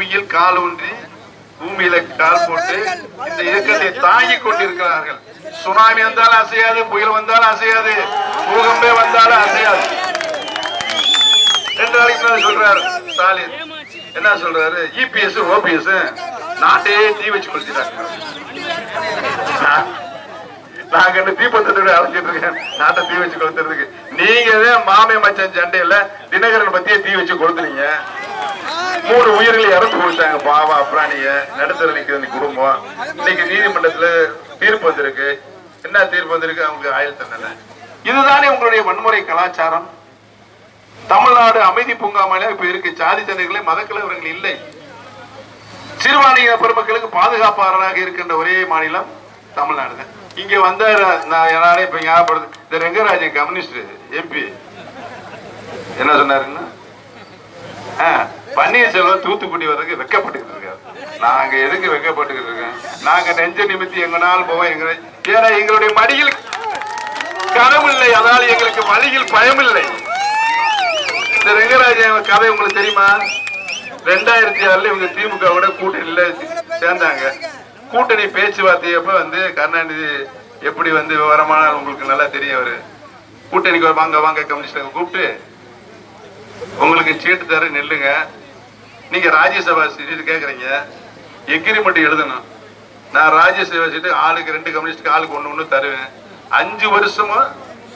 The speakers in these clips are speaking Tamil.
பூமியில் கால் ஊன்றி பூமியில கால் போட்டு இந்த இயக்கத்தை தாங்கி கொண்டிருக்கிறார்கள். சுனாமி வந்தாலும் அசையாது புயல் வந்தாலும் அசையாது பூகம்பே வந்தாலும் அசையாது. ரெண்டு நாளைக்கு சொல்றாரு ஸ்டாலின். என்ன சொல்றாரு? இபிஎஸ் ஓபிஎஸ் நாட்டையே தீ வச்சு கொளுத்திட்டாங்க. நாங்க என்ன தீபத்தோட அழைச்சிட்டு இருக்கேன். நாட்டை தீ வச்சு கொளுத்துறதுக்கு. நீங்க தான் மாமே மச்சன் சண்டையில தினகரன் பத்தியே தீ வச்சு கொளுத்துனீங்க. மூணு உயிர்களை இறந்து போயிட்டாங்க. பாவா பிராணிய நடுத்தர நிக்குது குடும்பம். இன்னைக்கு நீதிமன்றத்துல தீர்ப்பு வந்திருக்கு. என்ன தீர்ப்பு வந்திருக்கு? அவங்க ஆயுள் தண்டனை இதுதானே உங்களுடைய வன்முறை கலாச்சாரம்? தமிழ்நாடு அமைதி பூங்காமலே இப்ப இருக்கு சாதி சண்டைகளே மத கலவரங்கள் இல்லை. சிறுபான்மையின பெருமக்களுக்கு பாதுகாப்பாளராக இருக்கின்ற ஒரே மாநிலம் தமிழ்நாடு தான். இங்க வந்த நான் நானே இப்ப ஞாபகப்படுது இந்த ரெங்கராஜன் கம்யூனிஸ்ட் எம்பி. என்ன சொன்னாருன்னா? ஆ, பன்னீர்செல்வம் தூத்துக்குடி வர்றதுக்கு வெக்கப்பட்டுக்கிட்டு இருக்காரு நாங்க எதுக்கு வெக்கப்பட்டுக்கிட்டு இருக்கேன் நாங்க நெஞ்ச நிமித்தி எங்கனாலும் போவோம் எங்க ஏன்னா எங்களுடைய மடியில் கனவு இல்லை. அதனால் எங்களுக்கு வழியில் பயம் இல்லை. இந்த ரெங்கராஜன் கதை உங்களுக்கு தெரியுமா? ரெண்டாயிரத்தி ஆறுல இவங்க திமுக விட கூட்டணியில சேர்ந்தாங்க. கூட்டணி பேச்சுவார்த்தையப்ப வந்து கருணாநிதி எப்படி வந்து விவரமான உங்களுக்கு நல்லா தெரியும் அவரு. கூட்டணிக்கு வாங்க வாங்க கம்யூனிஸ்ட் கூப்பிட்டு உங்களுக்கு சீட்டு தர நெல்லுங்க. நீங்க ராஜ்யசபா சீட்டு கேக்குறீங்க. எக்ரிமெண்ட் எழுதணும். நான் ராஜ்யசபா சீட்டு ஆளுக்கு ரெண்டு கம்யூனிஸ்டுக்கு ஆளுக்கு ஒண்ணு ஒண்ணு தருவேன். அஞ்சு வருஷமும்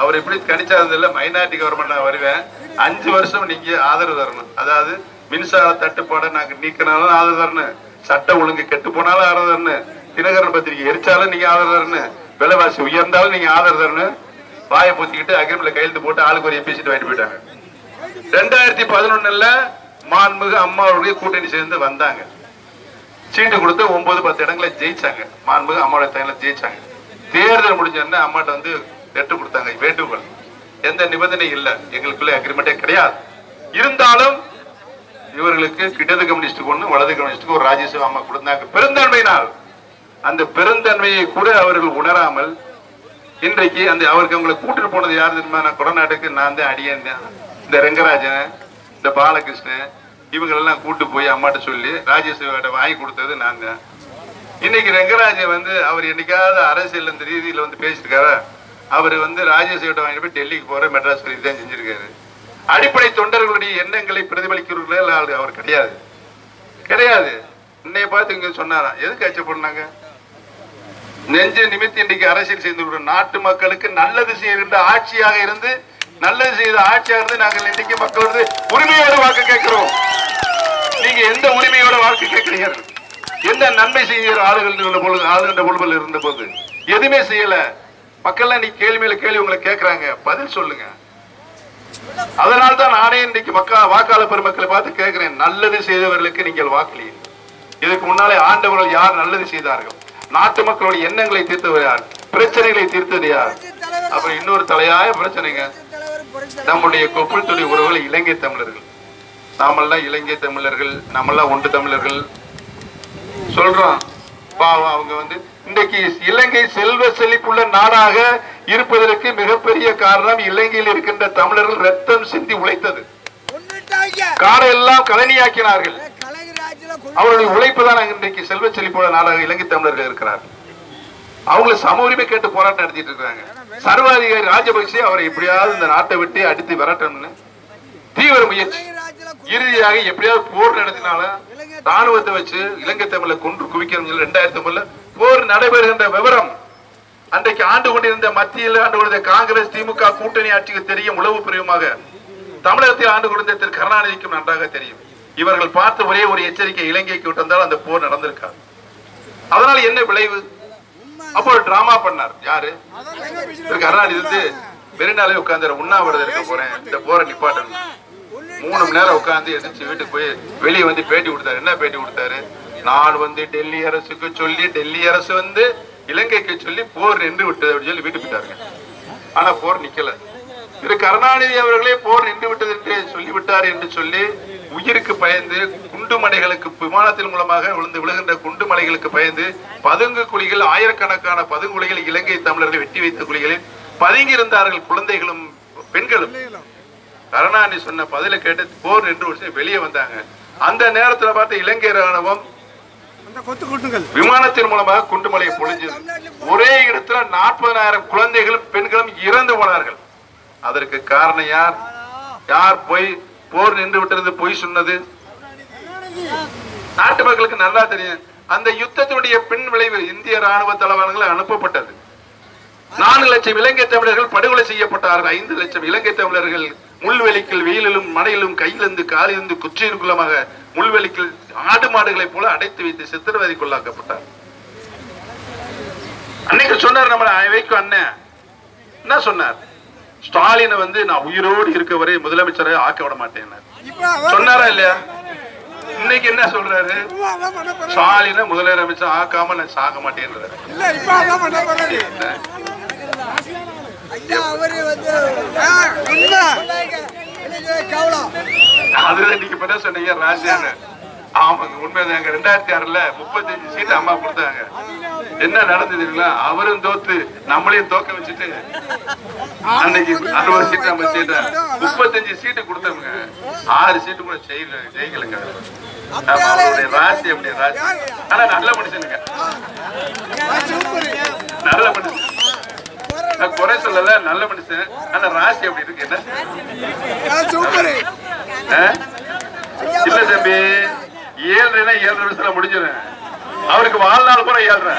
அவர் எப்படி கணிச்சாதது மைனாரிட்டி கவர்மெண்ட் நான் வருவேன். அஞ்சு வருஷம் நீங்க ஆதரவு தரணும். அதாவது மின்சார தட்டுப்பாடை நாங்க நீக்கினாலும் ஆதரவு தரணும். சட்ட ஒழுங்கு கெட்டு போனாலும் ஆதரவு தரணும். தினகரன் பத்திரிகை எரிச்சாலும் நீங்க ஆதரவு தரணும். விலைவாசி உயர்ந்தாலும் நீங்க ஆதரவு தரணும். வாயை பொத்திக்கிட்டு அக்ரிமெண்ட்ல கையெழுத்து போட்டு ஆளுக்கு ஒரு எம்பி வாங்கிட்டு போயிட்டாங்க. ரெண்டாயிரத்தி பதினொன்னுல மாண்புமிகு அம்மாவுடைய கூட்டணி சேர்ந்து வந்தாங்க. சீட்டு கொடுத்து ஒன்பது பத்து இடங்களை ஜெயிச்சாங்க. மாண்புமிகு அம்மாவுடைய தலையில ஜெயிச்சாங்க. தேர்தல் முடிஞ்சோடனே அம்மாட்ட வந்து லெட்டர் கொடுத்தாங்க வேண்டுகோள். எந்த நிபந்தனை இல்ல. எங்களுக்குள்ள அக்ரிமெண்டே கிடையாது. இருந்தாலும் இவர்களுக்கு இடது கம்யூனிஸ்டுக்கு ஒண்ணு வலது கம்யூனிஸ்டுக்கு ஒரு ராஜ்யசபா அம்மா கொடுத்தாங்க. பெருந்தன்மையினால் அந்த பெருந்தன்மையை கூட அவர்கள் உணராமல் இன்றைக்கு அந்த அவருக்கு அவங்களை கூட்டிட்டு போனது யார் தெரியுமா? நான் கொடநாட்டுக்கு நான் தான் அடியேன். இந்த ரெங்கராஜன். இந்த பாலகிருஷ்ணன் இவங்களெல்லாம் கூட்டு போய் அம்மாட்ட சொல்லி ராஜ்யசபாட்ட வாங்கி கொடுத்தது நான் தான் இன்னைக்கு ரெங்கராஜன் வந்து அவர் என்னைக்காவது அரசியல் இந்த ரீதியில வந்து பேசியிருக்காரு? அவர் வந்து ராஜ்யசபாட்ட வாங்கிட்டு போய் டெல்லிக்கு போற மெட்ராஸ் வரைக்கும் தான் செஞ்சிருக்காரு. அடிப்படை தொண்டர்களுடைய எண்ணங்களை பிரதிபலிக்கிறவர்களே அவர் கிடையாது. கிடையாது. இன்னைய பார்த்து இங்க சொன்னாராம். எதுக்கு அச்சப்படுனாங்க? நெஞ்ச நிமித்தி இன்றைக்கு அரசியல் செய்து நாட்டு மக்களுக்கு நல்லது செய்கின்ற ஆட்சியாக இருந்து நல்லது செய்த ஆட்சியா இருந்து நாங்கள் இன்னைக்கு மக்கள் வந்து உரிமையோட வாக்கு கேட்கிறோம். நீங்க எந்த உரிமையோட வாக்கு கேட்கிறீர்கள்? எந்த நன்மை செய்கிற ஆளுகள் பொழுது ஆளுகின்ற பொழுதுல இருந்த போது எதுவுமே செய்யல. மக்கள்லாம் நீ கேள்வி மேல கேள்வி உங்களை கேட்கறாங்க. பதில் சொல்லுங்க. அதனால தான் நானே இன்னைக்கு மக்கள் வாக்காளர் பெருமக்களை பார்த்து கேட்கிறேன். நல்லது செய்தவர்களுக்கு நீங்கள் வாக்களியுங்கள். இதுக்கு முன்னாலே ஆண்டவர்கள் யார் நல்லது செய்தார்கள்? நாட்டு மக்களுடைய எண்ணங்களை தீர்த்தவர் யார்? பிரச்சனைகளை தீர்த்தது யார்? அப்புறம் இன்னொரு தலையாய பிரச்சனைங்க. நம்முடைய கொப்புள் துணி உறவுகள் இலங்கை தமிழர்கள். நாமெல்லாம் இலங்கை தமிழர்கள் நம்மெல்லாம் ஒன்று தமிழர்கள். சொல்றோம் பாவம் அவங்க வந்து இன்றைக்கு இலங்கை செல்வ செழிப்புள்ள நாடாக இருப்பதற்கு மிகப்பெரிய காரணம் இலங்கையில் இருக்கின்ற தமிழர்கள் ரத்தம் சிந்தி உழைத்தது. காரை எல்லாம் கழனியாக்கினார்கள். அவருடைய உழைப்பு தான் இன்றைக்கு செல்வ செழிப்புள்ள நாடாக இலங்கை தமிழர்கள் இருக்கிறார்கள். அவங்களை சம உரிமை கேட்டு போராட்டம் நடத்திட்டு இருக்காங்க சர்வாதிகாரி ராஜபக்சே அவரை எப்படியாவது இந்த நாட்டை விட்டு அடித்து விரட்டணும்னு தீவிர முயற்சி. இறுதியாக எப்படியாவது போர் நடத்தினால ராணுவத்தை வச்சு இலங்கை தமிழை கொன்று குவிக்கணும் ரெண்டாயிரத்தி ஒன்பதுல போர் நடைபெறுகின்ற விவரம் அன்றைக்கு ஆண்டு கொண்டிருந்த மத்தியில் ஆண்டு கொண்டிருந்த காங்கிரஸ் திமுக கூட்டணி ஆட்சிக்கு தெரியும் உளவு பிரிவுமாக தமிழகத்தில் ஆண்டு கொண்டிருந்த திரு கருணாநிதிக்கும் நன்றாக தெரியும். இவர்கள் பார்த்த ஒரே ஒரு எச்சரிக்கை இலங்கைக்கு விட்டிருந்தால் அந்த போர் நடந்திருக்காது. அதனால் என்ன விளைவு? அப்போ ஒரு டிராமா பண்ணார். யாரு? கருணாநிதி வந்து பெருநாளே உட்காந்து உண்ணாவிரதம் இருக்க போறேன். இந்த போரை நிப்பாட்டணும். மூணு மணி நேரம் உட்காந்து எதிர்த்து வீட்டுக்கு போய் வெளியே வந்து பேட்டி கொடுத்தாரு. என்ன பேட்டி கொடுத்தாரு? நான் வந்து டெல்லி அரசுக்கு சொல்லி டெல்லி அரசு வந்து இலங்கைக்கு சொல்லி போர் நின்று விட்டது அப்படின்னு சொல்லி வீட்டுக்கு போயிட்டாருங்க. ஆனா போர் நிக்கல. திரு கருணாநிதி அவர்களே போர் நின்று விட்டது என்று சொல்லிவிட்டார் என்று சொல்லி உயிருக்கு பயந்து குண்டுமலைகளுக்கு விமானத்தின் மூலமாக விழுந்து விழுகின்ற குண்டுமலைகளுக்கு பயந்து பதுங்கு குழிகள் ஆயிரக்கணக்கான பதுங்குழிகள் இலங்கை தமிழர்கள் வெட்டி வைத்த குழிகளில் பதுங்கி இருந்தார்கள் குழந்தைகளும் பெண்களும். கருணாநிதி சொன்ன பதில கேட்டு போர் நின்று ஒரு வெளியே வந்தாங்க. அந்த நேரத்துல பார்த்து இலங்கை ராணுவம் விமானத்தின் மூலமாக குண்டுமலையை பொழிஞ்சது. ஒரே இடத்துல நாற்பதாயிரம் குழந்தைகளும் பெண்களும் இறந்து போனார்கள். அதற்கு காரணம் யார்? யார் போய் போர் நின்று விட்டது பொய் சொன்னது. நாட்டு மக்களுக்கு நல்லா தெரியும். அந்த யுத்தத்தினுடைய பின் விளைவு இந்திய ராணுவ தளவாடங்கள் அனுப்பப்பட்டது. நான்கு லட்சம் இலங்கை தமிழர்கள் படுகொலை செய்யப்பட்டார்கள். ஐந்து லட்சம் இலங்கை தமிழர்கள் முள்வெளிக்கில் வெயிலிலும் மழையிலும் கையிலிருந்து காலிலிருந்து குலமாக முள்வெளிக்கில் ஆடு மாடுகளைப் போல அடைத்து வைத்து சித்திரவதைக்குள்ளாக்கப்பட்டார். அன்னைக்கு சொன்னார் நம்ம வைக்கும் அண்ணன் என்ன சொன்னார்? ஸ்டாலினை வந்து நான் உயிரோடு இருக்க வரை முதலமைச்சரை ஆக்க விட மாட்டேன் சொன்னாரா இல்லையா? இன்னைக்கு என்ன சொல்றாரு. ஸ்டாலினை முதலமைச்சர் ஆக்காம நான் சாக மாட்டேன்றாரு. அதுதான் நீங்க என்ன? சொன்னீங்க. ராசியான்னு ஆமாங்க உண்மைதாங்க. ரெண்டாயிரத்தி ஆறுல முப்பத்தஞ்சு சீட்டு அம்மா கொடுத்தாங்க. என்ன நடந்ததுங்களா அவரும் தோத்து நம்மளையும் தோக்க வச்சுட்டு அன்னைக்கு அறுபது சீட்டு நம்ம சீட்டு முப்பத்தஞ்சு சீட்டு கொடுத்தவங்க ஆறு சீட்டு கூட செய்யல ஜெயிக்கலைங்க அவருடைய ராசி அப்படி ராசி. ஆனா நல்ல மனுஷனுங்க. நல்ல மனுஷன். நான் குறை சொல்லல நல்ல மனுஷன். ஆனா ராசி அப்படி இருக்கு. என்ன? ஆ? இல்ல தம்பி ஏழு ஏழரை வருஷத்துல முடிஞ்சிடும். அவருக்கு வாழ்நாள் கூட ஏழ்ரை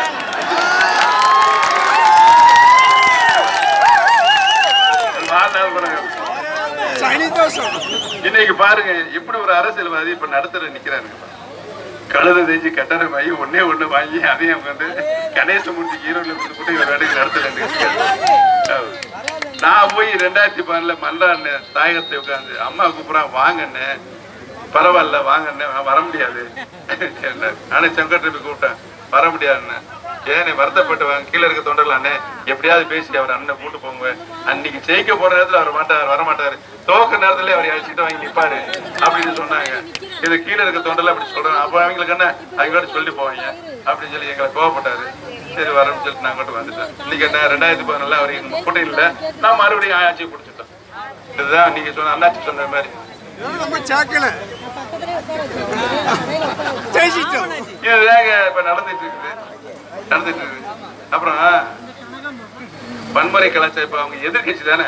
வாழ்நாள் கூட இன்னைக்கு பாருங்க இப்படி ஒரு அரசியல்வாதி இப்ப நடத்துற நிக்கிறாருங்க கழுத தேய்ச்சி கட்டணமாகி ஒன்னே ஒண்ணு வாங்கி அதையும் வந்து கணேசமூர்த்தி ஈரோடுல கொண்டு போட்டு இவர் வேலைக்கு நடத்தல நான் போய் ரெண்டாயிரத்தி பதினாலுல மன்றாடின தாயகத்தை உட்காந்து அம்மா கூப்பிடுறான் வாங்கண்ணே பரவாயில்ல வாங்கண்ணே வர முடியாது. நானே செங்கோட்டை போய் கூப்பிட்டேன். வர முடியாதுன்னு. ஏன் வருத்தப்பட்டு வாங்க கீழே இருக்க தொண்டர்கள் எப்படியாவது பேசி அவர் அண்ணன் கூட்டு போங்க. அன்னைக்கு ஜெயிக்க போற நேரத்துல அவர் மாட்டார் வர மாட்டாரு. தோக்க நேரத்துல அவர் அழைச்சிட்டு வாங்கி நிப்பாரு அப்படின்னு சொன்னாங்க. இது கீழே இருக்க தொண்டர்ல அப்படி சொல்றாங்க. அப்ப அவங்களுக்கு என்ன? அவங்களோட சொல்லி போவாங்க அப்படின்னு சொல்லி எங்களை கோவப்பட்டாரு. சரி வரேன்னு சொல்லிட்டு நான் கூட வந்துட்டேன். இன்னைக்கு என்ன ரெண்டாயிரத்தி பதினாலுல அவர் எங்க கூட்டம் இல்லை நான் மறுபடியும் ஆட்சி குடிச்சிட்டோம் இதுதான் நீங்க சொன்ன அண்ணாச்சி சொன்ன மாதிரி. நம்ம சாக்கல ஜெயிச்சிட்டோம். இதுதாங்க இப்ப நடந்துட்டு இருக்குது? நடந்துட்டு இருக்குது. அப்புறம் வன்முறை கலாச்சாரம் இப்ப அவங்க எதிர்கட்சி தானே?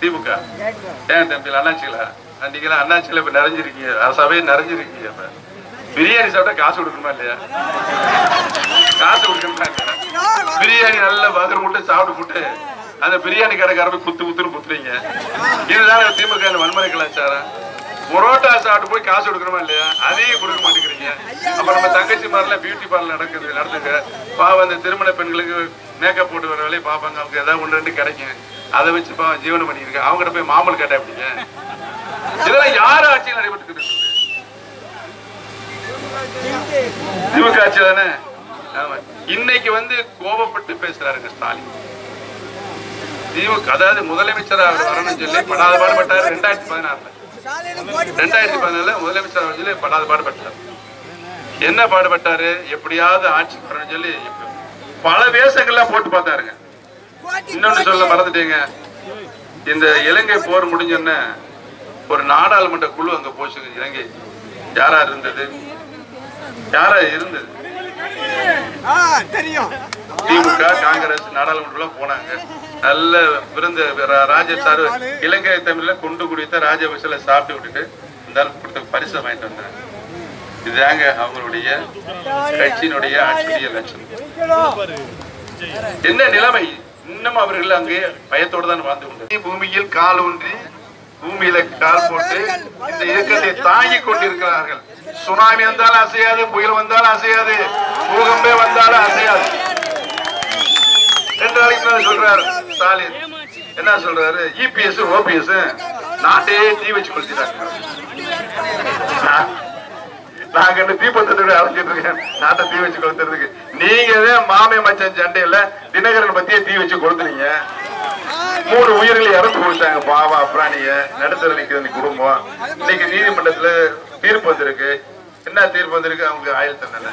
திமுக. ஏன் தம்பி அண்ணாச்சிகளா? நீங்களா அண்ணாச்சியில இப்ப நிறைஞ்சிருக்கீங்க. சபையை நிறைஞ்சிருக்கீங்க இப்ப. பிரியாணி சாப்பிட்டா காசு கொடுக்கணுமா இல்லையா? காசு கொடுக்கணுமா இல்லையா? பிரியாணி நல்ல பகர் முட்டை சாப்பிட்டு போட்டு அந்த பிரியாணி கடைக்கார குத்து குத்துன்னு குத்துறீங்க. இதுதானே திமுக வன்முறை கலாச்சாரம். புரோட்டா சாப்பிட்டு போய் காசு கொடுக்கணுமா இல்லையா? அதையும் கொடுக்க மாட்டேங்கிறீங்க. அப்ப நம்ம தங்கச்சி மாதிரிலாம் பியூட்டி பார்லர் நடக்குது நடந்துங்க பாவம் அந்த திருமண பெண்களுக்கு மேக்கப் போட்டு வர வேலையை பார்ப்பாங்க. அவங்க ஏதாவது ஒன்று ரெண்டு கிடைக்கும். அதை வச்சு பாவம் ஜீவனம் பண்ணிருக்க அவங்ககிட்ட போய் மாமல் கேட்டா எப்படிங்க? இதெல்லாம் யார் ஆட்சியில் நடைபெற்று திமுக ஆட்சி தானே? ஆமா. இன்னைக்கு வந்து கோபப்பட்டு பேசுறாருங்க ஸ்டாலின். திமுக அதாவது முதலமைச்சர் அவர் வரணும்னு சொல்லி படாத பாடுபட்டார். ரெண்டாயிரத்தி பதினாறுல. ரெண்டாயிரத்தி பதினாலுல முதலமைச்சர் அவர் சொல்லி படாத பாடுபட்டார். என்ன பாடுபட்டாரு? எப்படியாவது ஆட்சிக்கு வரணும்னு சொல்லி பல வேஷங்கள்லாம் போட்டு பார்த்தாருங்க. இன்னொன்னு சொல்ல மறந்துட்டீங்க. இந்த இலங்கை போர் முடிஞ்சோடனே ஒரு நாடாளுமன்ற குழு அங்க போச்சுங்க இலங்கை யாரா இருந்தது? யாரா இருந்தது? தெரியும். திமுக காங்கிரஸ் நாடாளுமன்றம் போனாங்க. நல்ல விருந்து ராஜ சார் இலங்கை தமிழ்ல கொண்டு குடித்த ராஜபக்சல சாப்பிட்டு விட்டுட்டு இந்த கொடுத்த பரிசை வாங்கிட்டு வந்தாங்க. இதுதாங்க அவங்களுடைய கட்சியினுடைய ஆட்சியுடைய லட்சணம். என்ன நிலைமை? இன்னும் அவர்கள் அங்கே பயத்தோடு தான் வாழ்ந்து கொண்டு பூமியில் கால் ஊன்றி பூமியில கால் போட்டு இந்த இயக்கத்தை தாங்கி கொண்டிருக்கிறார்கள். சுனாமி வந்தாலும் அசையாது புயல் வந்தாலும் அசையாது பூகம்பே வந்தாலும் அசையாது. ரெண்டு நாளைக்கு முன்னாடி சொல்றாரு ஸ்டாலின். என்ன சொல்றாரு? இபிஎஸ் ஓபிஎஸ் நாட்டையே தீ வச்சு கொளுத்திட்டாங்க. நாங்க என்ன தீபந்தத்தோட அழைச்சிட்டு இருக்கேன். நாட்டை தீ வச்சு கொளுத்துறதுக்கு. நீங்க மாமே மச்சான் சண்டையில தினகரன் பத்தியே தீ வச்சு கொளுத்துனீங்க மூணு உயிர்களை இறந்து போயிட்டாங்க பாவா அப்ராணிய நடுத்தர நிக்குது குடும்பம். இன்னைக்கு நீதிமன்றத்துல தீர்ப்பு வந்திருக்கு. என்ன தீர்ப்பு வந்திருக்கு? அவங்க ஆயுள் தண்டனை.